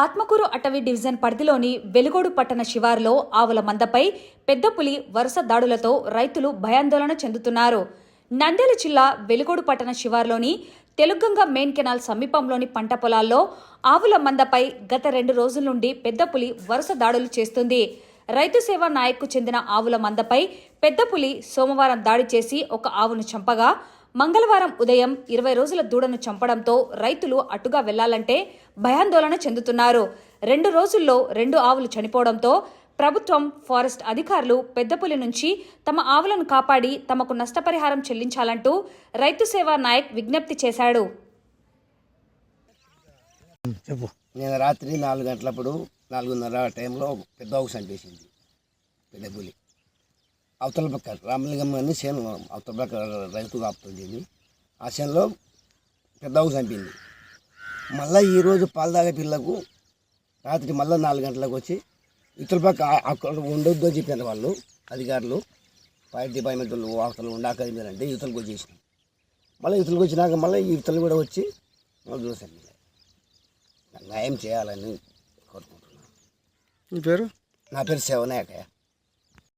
ఆత్మకూరు అటవీ డివిజన్ పరిధిలోని వెలుగోడు పట్టణ శివారులో ఆవుల మందపై పెద్ద పులి వరుస దాడులతో రైతులు భయాందోళన చెందుతున్నారు. నంద్యాల జిల్లా వెలుగోడు పట్టణ శివారులోని తెలుగంగ మెయిన్ కెనాల్ సమీపంలోని పంట పొలాల్లో ఆవుల మందపై గత రెండు రోజుల నుండి పెద్ద పులి వరుస దాడులు చేస్తుంది. రైతు సేవా నాయక్కు చెందిన ఆవుల మందపై పెద్ద పులి సోమవారం దాడి చేసి ఒక ఆవును చంపగా మంగళవారం ఉదయం ఇరవై రోజుల దూడను చంపడంతో రైతులు అటుగా వెళ్ళాలంటే భయాందోళన చెందుతున్నారు. రెండు రోజుల్లో రెండు ఆవులు చనిపోవడంతో ప్రభుత్వం ఫారెస్ట్ అధికారులు పెద్దపులి నుంచి తమ ఆవులను కాపాడి తమకు నష్టపరిహారం చెల్లించాలంటూ రైతు సేవా నాయక్ విజ్ఞప్తి చేశాడు. చెప్పు. నేను రాత్రి నాలుగు గంటలప్పుడు నాలుగున్నర టైంలో పెద్ద హౌస్ అనిపించింది పెద్ద పులి అవతల పక్క రామలింగం అని చేను అవతల పక్క రైతు కాపుతుంది. ఆ చేనులో పెద్ద హౌస్ చంపింది. మళ్ళీ ఈరోజు పాలు తాగే పిల్లకు రాత్రి మళ్ళీ నాలుగు గంటలకు వచ్చి ఇతల పక్క అక్కడ ఉండొద్దు అని చెప్పారు వాళ్ళు అధికారులు. ఫైర్ డిపార్ట్మెంట్ వాళ్ళు అవతల ఉండాకది మీరంటే ఇవతలకు వచ్చేసినాం. మళ్ళీ ఇవతలకు వచ్చినాక మళ్ళీ ఇవతలు కూడా వచ్చి మళ్ళీ చూసాను న్యాయం చేయాలని కోరుకుంటున్నాను. నీ పేరు? నా పేరు శివనాయకయ్య